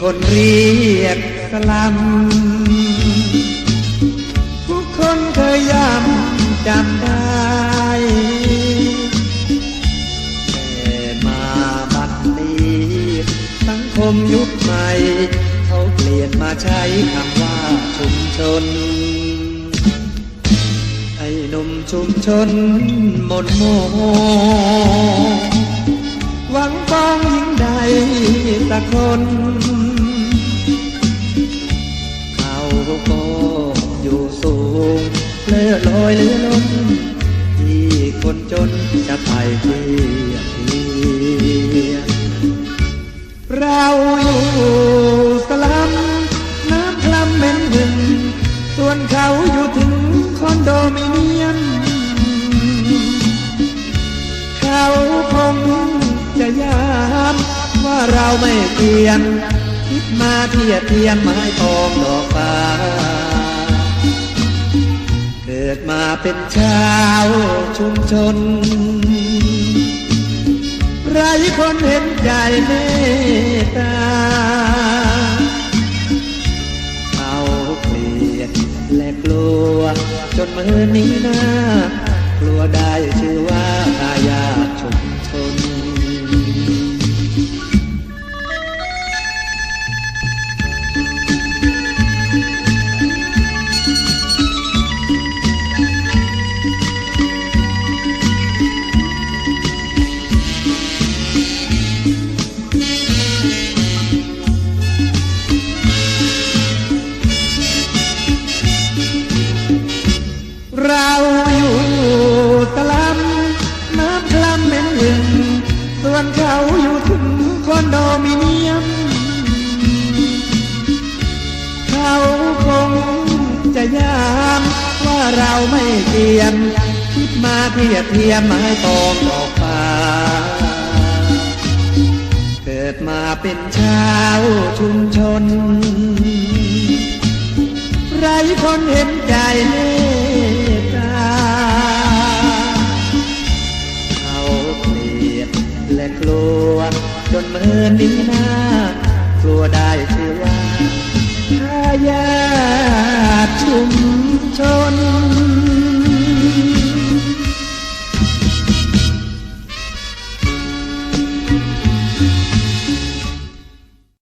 คนเรียกสลัม ทุกคนเคยย้ำจำได้ แต่มาบัดนี้ สังคมยุคใหม่ เขาเปลี่ยนมาใช้คำว่าชุมชน ไอ้หนุ่มชุมชนหมดโมหวังปอง สักคน เขาก็อยู่สูงเลื่อลอยเลื่อล้นที่คนจนจะไปเพียเพียเราอยู่สลัมน้ำคลำเหม็นหึงส่วนเขาอยู่ถึงคอนโดมิ ไม่เปลี่ยน คิดมาเทียบเทียมไม้ทองดอกฟ้า เกิดมาเป็นชาวชุมชน ไรคนเห็นใจเมตตาเขาเกลียดและกลัว จนมือนี้นะกลัวได้ชื่อว่า เราไม่เกียม คิดมาเทียบเทียมไม้ตองดอกฟ้า เกิดมาเป็นชาวชุมชน ไรคนเห็นใจเมตตาเขาเกลียดและกลัว จนเมินดีหน้ากลัวได้ชื่อว่าทายาทชุม